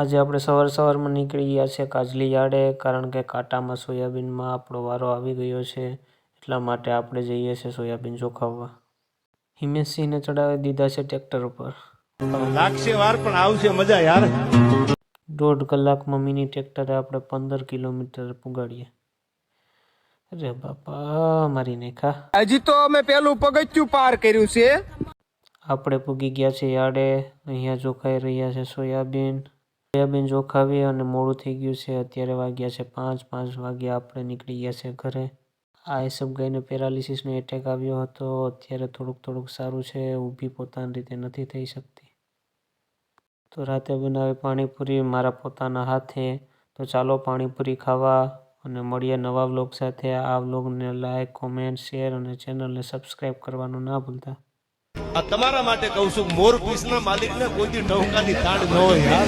આજે આપણે સવાર સવારમાં નીકળી ગયા છે કાજલી યાર્ડે કારણ કે કાંટામાં સોયાબીનમાં આપણો વારો આવી ગયો છે એટલા માટે આપણે જઈએ છીએ સોયાબીન ચોખાવવા. હિમેશસિંહને ચડાવી દીધા છે ટ્રેક્ટર ઉપર. લાગશે વાર પણ આવશે મજા યાર. દોઢ કલાકમાં મિની ટ્રેક્ટરે આપણે પંદર કિલોમીટર પુગાડીએ. અરે બાપા મારી નાખા. હજી તો અમે પેલું પગથિયું પાર કર્યું છે. આપણે પૂગી ગયા છે યાર્ડે અહીંયા જોખાઈ રહ્યા છે સોયાબીન. સોયાબીન ચોખાવી અને મોડું થઈ ગયું છે. અત્યારે વાગ્યા છે પાંચ પાંચ વાગ્યા આપણે નીકળી ગયા છે ઘરે. આ એસબ ગાયને પેરાલિસિસનો એટેક આવ્યો હતો. અત્યારે થોડુંક થોડુંક સારું છે, ઊભી પોતાની રીતે નથી થઈ શકતી. તો રાતે બનાવી પાણીપુરી મારા પોતાના હાથે. તો ચાલો પાણીપુરી ખાવા અને મળીએ નવા વ્લોગ સાથે. આ વ્લોગને લાઇક કોમેન્ટ શેર અને ચેનલને સબસ્ક્રાઈબ કરવાનું ના ભૂલતા. આ તમારા માટે કહું છું મોર પીસના માલિકને કોઈ દી ઢોકાની તાણ ન હોય.